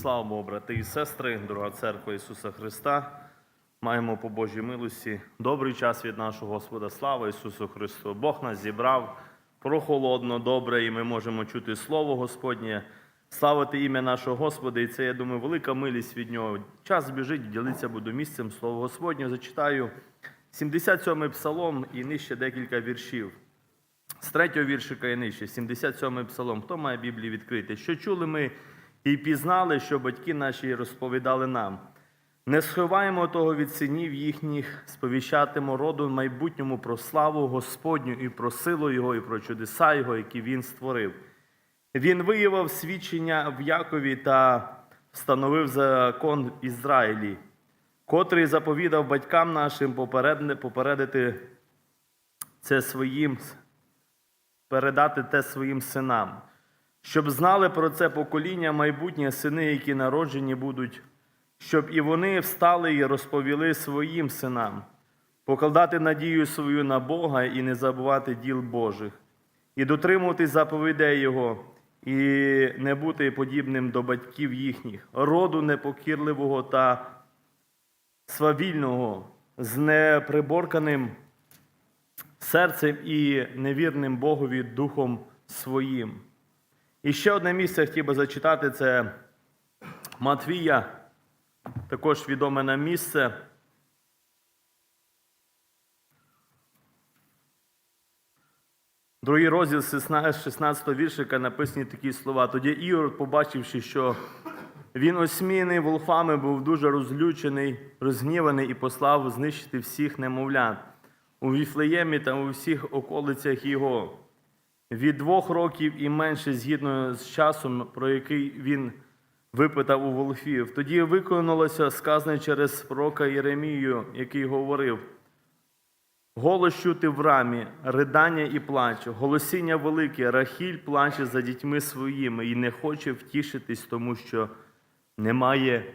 Слава Богу, брати і сестри, дорога церква Ісуса Христа. Маємо по Божій милості добрий час від нашого Господа. Слава Ісусу Христу! Бог нас зібрав прохолодно, добре, і ми можемо чути Слово Господнє, славити ім'я нашого Господа. І це, я думаю, велика милість від Нього. Час біжить, ділитися буду місцем Слово Господнє. Зачитаю 77-й псалом і нижче декілька віршів. З третього віршика і нижче, 77-й псалом. Хто має Біблію відкрити? Що чули ми і пізнали, що батьки наші розповідали нам. Не сховаємо того від синів їхніх, сповіщатимо роду майбутньому про славу Господню і про силу Його, і про чудеса Його, які Він створив. Він виявив свідчення в Якові та встановив закон Ізраїлі, котрий заповідав батькам нашим попередити це своїм передати те своїм синам, щоб знали про це покоління майбутнє сини, які народжені будуть, щоб і вони встали і розповіли своїм синам, покладати надію свою на Бога і не забувати діл Божих, і дотримуватись заповідей Його, і не бути подібним до батьків їхніх, роду непокірливого та свавільного, з неприборканим серцем і невірним Богові духом своїм. І ще одне місце хотів би зачитати це Матвія, також відоме нам місце. Другий розділ 16 віршика написані такі слова. Тоді Ігор, побачивши, що він осміяний волхвами, був дуже розлючений, розгніваний і послав знищити всіх немовлят у Віфлеємі та у всіх околицях його. Від двох років і менше згідно з часом, про який він випитав у волхвів. Тоді виконалося сказане через пророка Єремію, який говорив: Голос чути в рамі, ридання і плач, голосіння велике, Рахіль плаче за дітьми своїми і не хоче втішитись, тому що немає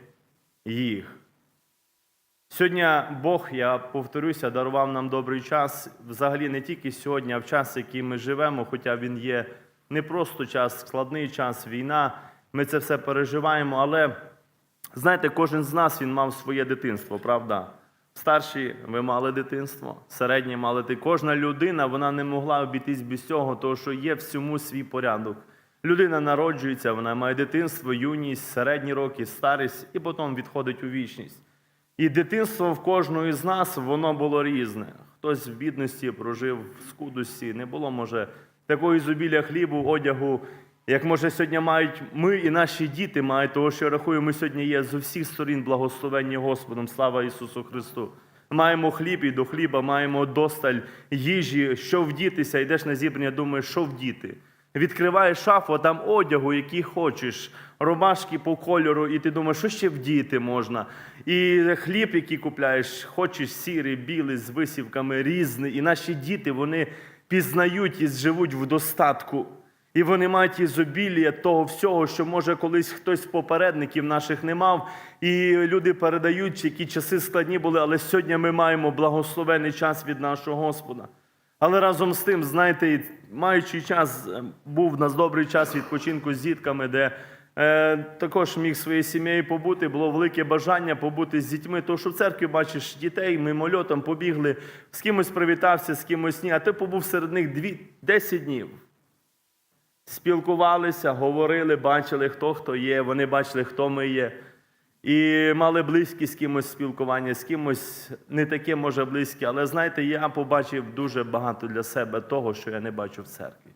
їх. Сьогодні Бог, я повторюся, дарував нам добрий час. Взагалі не тільки сьогодні, а в час, який ми живемо, хоча він є не просто час, складний час, війна. Ми це все переживаємо, але знаєте, кожен з нас він мав своє дитинство, правда? Старші ви мали дитинство, середні мали ти. Кожна людина вона не могла обійтись без цього, тому що є всьому свій порядок. Людина народжується, вона має дитинство, юність, середні роки, старість і потім відходить у вічність. І дитинство в кожного із нас воно було різне. Хтось в бідності прожив в скудості, не було, може, такого ізобілля хлібу, одягу, як може сьогодні мають ми і наші діти мають, того, що рахую, ми сьогодні є з усіх сторін благословенні Господом. Слава Ісусу Христу. Маємо хліб і до хліба, маємо досталь їжі, що вдітися, йдеш на зібрання, думаєш, що вдіти. Відкриваєш шафу, а там одягу, який хочеш, ромашки по кольору, і ти думаєш, що ще вдіти можна. І хліб, який купляєш, хочеш сірий, білий, з висівками різний. І наші діти вони пізнають і живуть в достатку. І вони мають ізобілія того всього, що може колись хтось з попередників наших не мав. І люди передають, які часи складні були, але сьогодні ми маємо благословений час від нашого Господа. Але разом з тим, знаєте, маючи час, е, був у нас добрий час відпочинку з дітками, де е, також міг своєю сім'єю побути, було велике бажання побути з дітьми. Тому що в церкві бачиш дітей, мимольотом побігли, з кимось привітався, з кимось ні, а ти побув серед них дві, 10 днів. Спілкувалися, говорили, бачили, хто хто є, вони бачили, хто ми є. І мали близькі з кимось спілкування, з кимось не таке, може, близьке. Але знаєте, я побачив дуже багато для себе того, що я не бачу в церкві.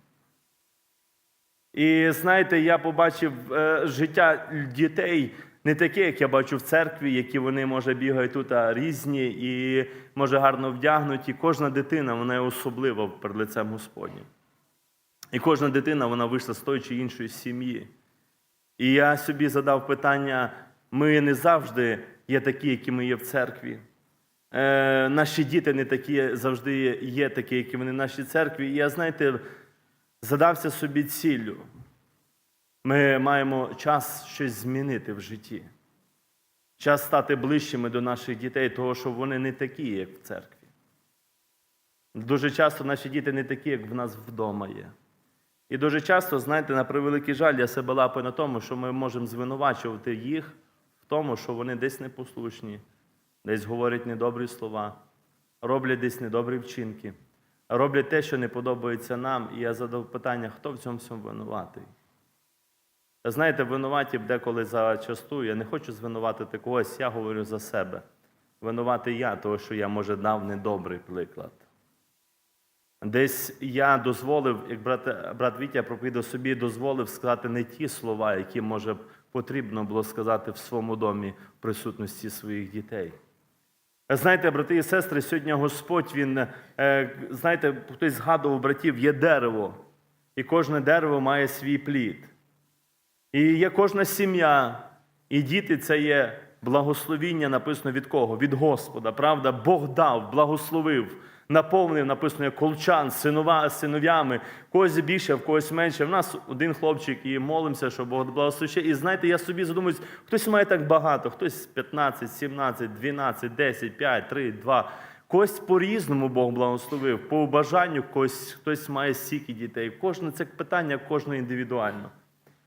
І знаєте, я побачив е, життя дітей не таке, як я бачу в церкві, які вони, може, бігають тут а різні і, може, гарно вдягнуті. Кожна дитина вона особлива перед лицем Господнім. І кожна дитина вона вийшла з тої чи іншої сім'ї. І я собі задав питання: ми не завжди є такі, які ми є в церкві. Е, наші діти не такі завжди є такі, які вони в нашій церкві. І я, знаєте, задався собі ціллю. Ми маємо час щось змінити в житті. Час стати ближчими до наших дітей, того, що вони не такі, як в церкві. Дуже часто наші діти не такі, як в нас вдома є. І дуже часто, знаєте, на превеликий жаль, я себе лапаю на тому, що ми можемо звинувачувати їх тому, що вони десь непослушні, десь говорять недобрі слова, роблять десь недобрі вчинки, роблять те, що не подобається нам. І я задав питання, хто в цьому всьому винуватий? Знаєте, винуваті б деколи зачасту, я не хочу звинуватити когось, я говорю за себе. Винуватий я, того, що я, може, дав недобрий приклад. Десь я дозволив, як брат, брат Вітя проповідав собі, дозволив сказати не ті слова, які, може, потрібно було сказати в своєму домі в присутності своїх дітей. Знаєте, брати і сестри, сьогодні Господь, Він, е, знаєте, хтось згадував братів, є дерево, і кожне дерево має свій плід. І є кожна сім'я, і діти це є благословіння, написано від кого? Від Господа. Правда, Бог дав, благословив, наповнив, написано, колчан, синова, синов'ями, когось більше, в когось менше. В нас один хлопчик, і молимося, що Бог благословить. І знаєте, я собі задумуюсь, хтось має так багато, хтось 15, 17, 12, 10, 5, 3, 2. Когось по-різному Бог благословив, по бажанню когось, хтось має стільки дітей. Кожне це питання кожного індивідуально.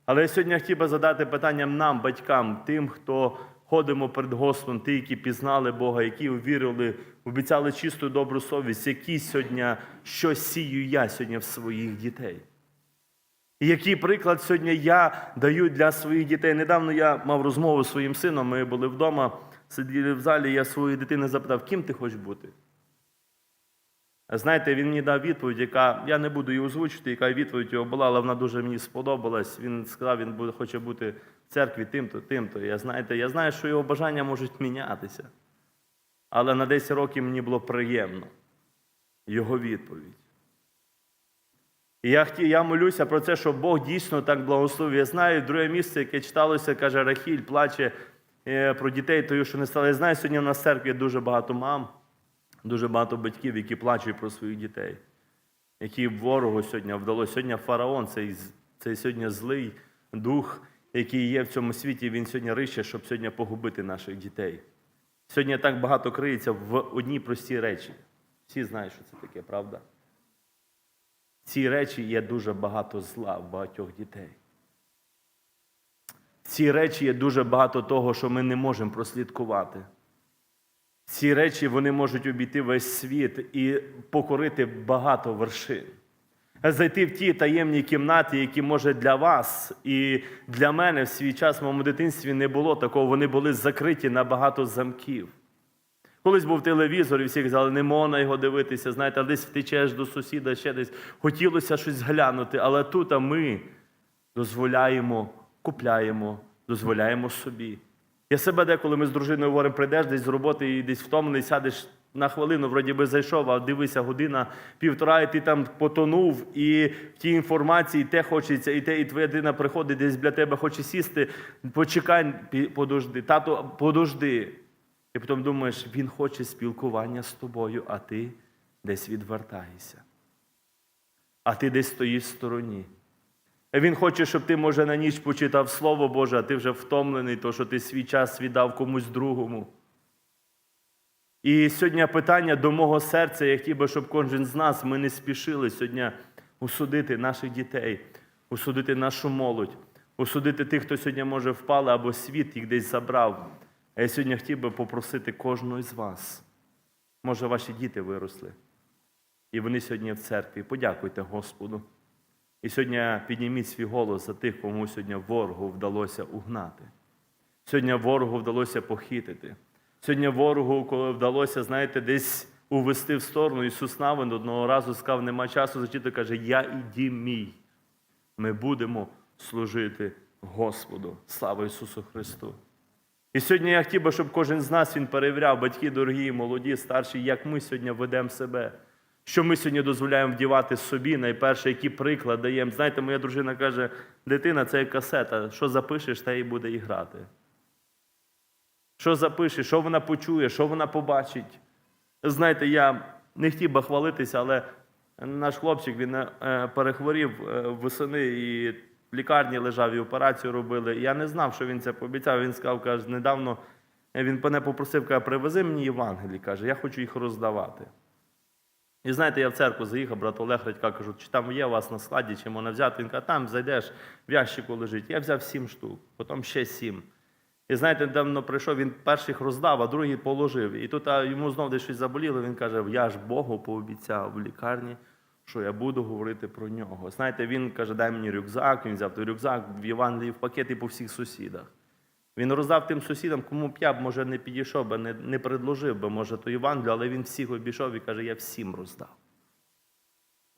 Але я сьогодні хотів би задати питання нам, батькам, тим, хто ходимо перед Господом, ті, які пізнали Бога, які увірили, обіцяли чисту добру совість, які сьогодні, що сію я сьогодні в своїх дітей. І який приклад сьогодні я даю для своїх дітей. Недавно я мав розмову з своїм сином, ми були вдома, сиділи в залі, я своєї дитини запитав, ким ти хочеш бути? Знаєте, він мені дав відповідь, яка я не буду її озвучити, яка відповідь його була, але вона дуже мені сподобалась. Він сказав, він хоче бути церкві тим-то, тим-то. Я, знаєте, я знаю, що його бажання можуть мінятися. Але на 10 років мені було приємно його відповідь. І я, хотів- я молюся про це, щоб Бог дійсно так благословив. Я знаю, друге місце, яке читалося, каже Рахіль, плаче е, про дітей, тою, що не стали. Я знаю, сьогодні в нас в церкві дуже багато мам. Дуже багато батьків, які плачуть про своїх дітей, які ворогу сьогодні вдалося. Сьогодні фараон, цей, цей сьогодні злий дух, який є в цьому світі, він сьогодні рище, щоб сьогодні погубити наших дітей. Сьогодні так багато криється в одній простій речі. Всі знають, що це таке, правда? В цій речі є дуже багато зла в багатьох дітей. В цій речі є дуже багато того, що ми не можемо прослідкувати. Ці речі вони можуть обійти весь світ і покорити багато вершин. Зайти в ті таємні кімнати, які, може, для вас і для мене в свій час в моєму дитинстві не було такого, вони були закриті на багато замків. Колись був телевізор, і всі казали, не можна його дивитися, знаєте, десь втечеш до сусіда, ще десь. Хотілося щось глянути, але тут а ми дозволяємо, купляємо, дозволяємо собі. Я себе деколи ми з дружиною говоримо, прийдеш десь з роботи і десь втомлений, сядеш на хвилину, вроді би зайшов, а дивися, година, півтора, і ти там потонув, і в тій інформації те хочеться, і те, і твоя дитина приходить десь для тебе, хоче сісти, почекай, подожди, тато, подожди. І потім думаєш, він хоче спілкування з тобою, а ти десь відвертаєшся. А ти десь стоїш в стороні. Він хоче, щоб ти, може, на ніч почитав Слово Боже, а ти вже втомлений, то що ти свій час віддав комусь другому. І сьогодні питання до мого серця, я хотів би, щоб кожен з нас ми не спішили сьогодні осудити наших дітей, осудити нашу молодь, осудити тих, хто сьогодні може впали або світ їх десь забрав. А я сьогодні хотів би попросити кожного з вас. Може, ваші діти виросли, і вони сьогодні в церкві. Подякуйте Господу. І сьогодні підніміть свій голос за тих, кому сьогодні ворогу вдалося угнати. Сьогодні ворогу вдалося похитити. Сьогодні ворогу коли вдалося, знаєте, десь увести в сторону. Ісус Навин одного разу сказав, нема часу зачити, каже, я і дім мій. Ми будемо служити Господу. Слава Ісусу Христу! І сьогодні я хотів би, щоб кожен з нас він перевіряв, батьки дорогі, молоді, старші, як ми сьогодні ведемо себе. Що ми сьогодні дозволяємо вдівати собі, найперше, які приклад даємо. Знаєте, моя дружина каже, дитина це як касета, що запишеш, та і буде і грати. Що запишеш, що вона почує, що вона побачить. Знаєте, я не хотів би хвалитися, але наш хлопчик він е, перехворів е, восени і в лікарні лежав і операцію робили. Я не знав, що він це пообіцяв. Він сказав, каже, недавно він мене попросив, каже, привези мені Євангелії, каже, я хочу їх роздавати. І знаєте, я в церкву заїхав, брат Олег Радька, кажу, чи там є у вас на складі, чи можна взяти. Він каже, там зайдеш, в ящику лежить. Я взяв сім штук, потім ще сім. І знаєте, давно прийшов, він перших роздав, а другий положив. І тут а, йому знов десь щось заболіло. Він каже: Я ж Богу пообіцяв в лікарні, що я буду говорити про нього. Знаєте, він каже, дай мені рюкзак. Він взяв той рюкзак в Євангелії в пакети по всіх сусідах. Він роздав тим сусідам, кому б я б, може, не підійшов би, не, не предложив би, може, ту Євангелію, але він всіх обійшов і каже, я всім роздав.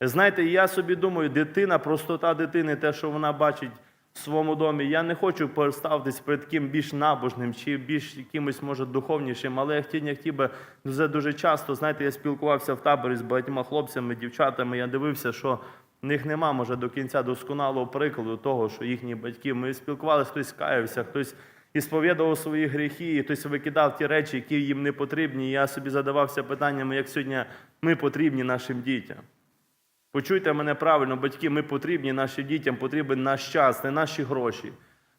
Знаєте, я собі думаю, дитина, простота дитини, те, що вона бачить в своєму домі, я не хочу поставитись перед таким більш набожним чи більш якимось, може, духовнішим, але я хотів, хотів би дуже, дуже часто, знаєте, я спілкувався в таборі з багатьма хлопцями, дівчатами, я дивився, що в них нема, може, до кінця досконалого прикладу того, що їхні батьки, ми спілкувалися, хтось каявся, хтось і сповідував свої гріхи, і хтось викидав ті речі, які їм не потрібні. І я собі задавався питаннями, як сьогодні ми потрібні нашим дітям. Почуйте мене правильно, батьки, ми потрібні нашим дітям, потрібен наш час, не наші гроші,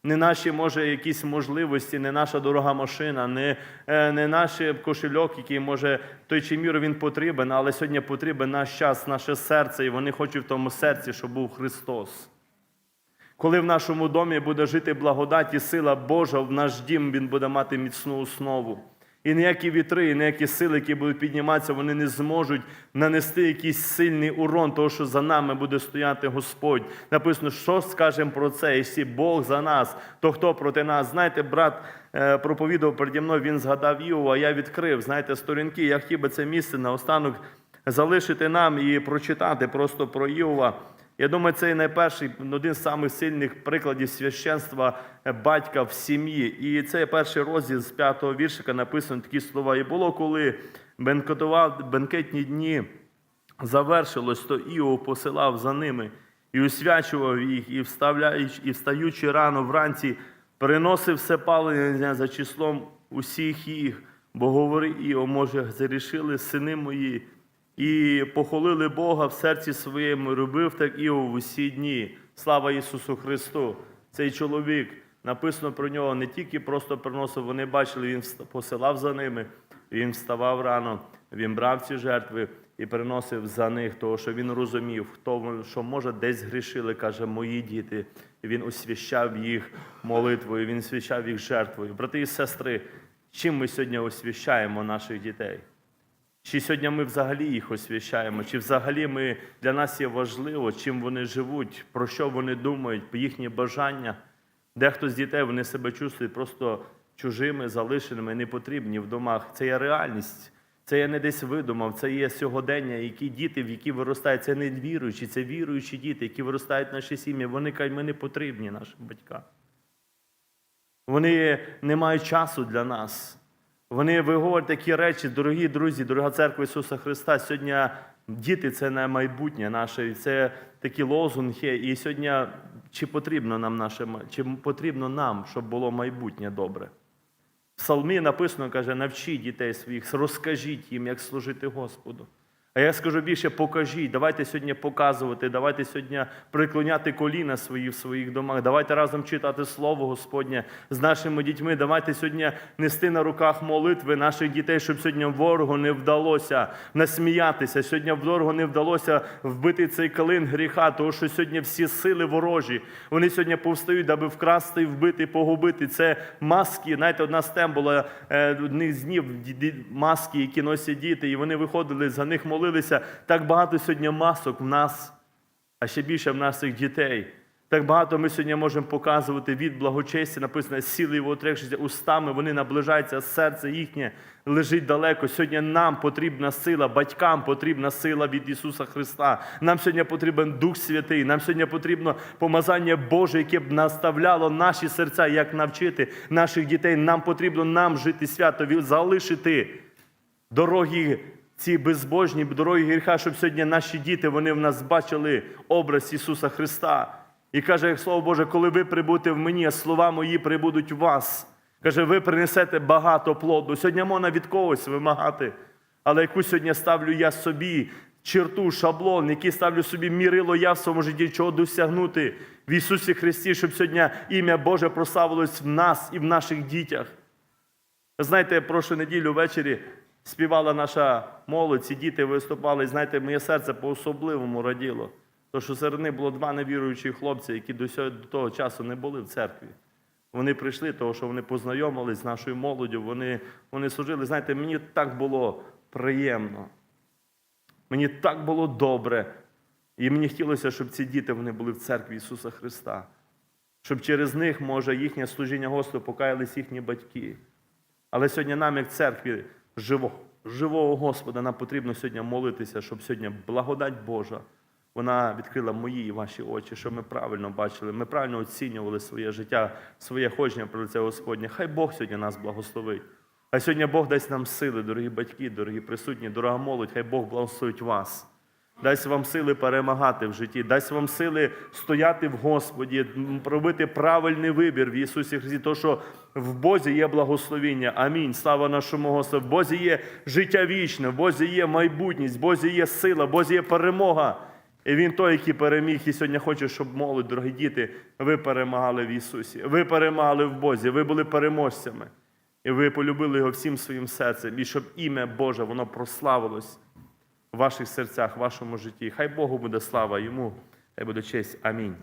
не наші, може, якісь можливості, не наша дорога машина, не, е, не наш кошельок, який може той чи міру він потрібен, але сьогодні потрібен наш час, наше серце, і вони хочуть в тому серці, щоб був Христос. Коли в нашому домі буде жити благодать і сила Божа, в наш дім він буде мати міцну основу. І ніякі вітри, і ніякі сили, які будуть підніматися, вони не зможуть нанести якийсь сильний урон, того, що за нами буде стояти Господь. Написано, що скажемо про це, якщо Бог за нас, то хто проти нас? Знаєте, брат е, проповідав переді мною, він згадав Іова, я відкрив, знаєте, сторінки. Я хотів би це місце наостанок залишити нам і прочитати просто про Іова. Я думаю, це і найперший, один з самих сильних прикладів священства е, батька в сім'ї. І це перший розділ з п'ятого віршика написано такі слова. І було, коли бенкетував бенкетні дні завершилось, то Іов посилав за ними і освячував їх, і, вставляючи, і встаючи рано вранці, переносив все палення за числом усіх їх, бо говорив Іов, може, зарішили сини мої, і похолили Бога в серці своєму, робив так Іов в усі дні. Слава Ісусу Христу! Цей чоловік написано про нього не тільки просто приносив, вони бачили, він посилав за ними, він вставав рано, він брав ці жертви і приносив за них, того, що він розумів, хто що може десь грішили, каже, мої діти. І він освящав їх молитвою, він освящав їх жертвою. Брати і сестри, чим ми сьогодні освящаємо наших дітей? Чи сьогодні ми взагалі їх освящаємо? Чи взагалі ми, для нас є важливо, чим вони живуть, про що вони думають, їхні бажання? Дехто з дітей вони себе чувствують просто чужими, залишеними, непотрібні в домах. Це є реальність. Це я не десь видумав, це є сьогодення, які діти, в які виростають, це не віруючі, це віруючі діти, які виростають в наші сім'ї. Вони кажуть, ми не потрібні нашим батькам. Вони не мають часу для нас. Вони виговорять такі речі, дорогі друзі, дорога церква Ісуса Христа. Сьогодні діти це не майбутнє наше, це такі лозунги. І сьогодні чи потрібно нам наше чи потрібно нам, щоб було майбутнє добре? В Псалмі написано, каже, навчіть дітей своїх, розкажіть їм, як служити Господу. А я скажу більше, покажіть. Давайте сьогодні показувати, давайте сьогодні приклоняти коліна свої в своїх домах. Давайте разом читати Слово Господнє з нашими дітьми. Давайте сьогодні нести на руках молитви наших дітей, щоб сьогодні ворогу не вдалося насміятися. Сьогодні ворогу не вдалося вбити цей калин гріха, тому що сьогодні всі сили ворожі. Вони сьогодні повстають, аби вкрасти, вбити, погубити. Це маски. Знаєте, одна з тем була е, одних з днів маски, які носять діти, і вони виходили, за них молилися. Так багато сьогодні масок в нас, а ще більше в наших дітей. Так багато ми сьогодні можемо показувати від благочесті, написано, сіли його отрекшися устами, вони наближаються, серце їхнє лежить далеко. Сьогодні нам потрібна сила, батькам потрібна сила від Ісуса Христа. Нам сьогодні потрібен Дух Святий, нам сьогодні потрібно помазання Боже, яке б наставляло наші серця, як навчити наших дітей. Нам потрібно нам жити свято, залишити дороги ці безбожні, дороги гріха, щоб сьогодні наші діти вони в нас бачили образ Ісуса Христа. І каже, як Слово Боже, коли ви прибудете в мені, а слова мої прибудуть у вас. Каже, ви принесете багато плоду. Сьогодні можна від когось вимагати, але яку сьогодні ставлю я собі черту, шаблон, який ставлю собі мірило я в своєму житті, чого досягнути в Ісусі Христі, щоб сьогодні ім'я Боже прославилось в нас і в наших дітях. Знаєте, прошу неділю ввечері співала наша молодь, ці діти виступали. І знаєте, моє серце по-особливому раділо. Тому що серед них було два невіруючі хлопці, які до того часу не були в церкві. Вони прийшли, тому що вони познайомились з нашою молоддю, вони, вони служили. Знаєте, мені так було приємно. Мені так було добре. І мені хотілося, щоб ці діти вони були в церкві Ісуса Христа. Щоб через них, може, їхнє служіння Господу покаялись їхні батьки. Але сьогодні нам, як церкві живого, живого Господа, нам потрібно сьогодні молитися, щоб сьогодні благодать Божа вона відкрила мої і ваші очі, щоб ми правильно бачили, ми правильно оцінювали своє життя, своє ходження про лице Господнє. Хай Бог сьогодні нас благословить. Хай сьогодні Бог дасть нам сили, дорогі батьки, дорогі присутні, дорога молодь, хай Бог благословить вас. Дасть вам сили перемагати в житті, дасть вам сили стояти в Господі, робити правильний вибір в Ісусі Христі, то що в Бозі є благословіння. Амінь. Слава нашому Господу. В Бозі є життя вічне, в Бозі є майбутність, в Бозі є сила, в Бозі є перемога. І Він той, який переміг, і сьогодні хоче, щоб молодь, дорогі діти, ви перемагали в Ісусі. Ви перемагали в Бозі, ви були переможцями. І ви полюбили його всім своїм серцем, і щоб ім'я Боже воно прославилось ваших серцях, вашому житті. Хай Богу буде слава йому, хай буде честь. Амінь.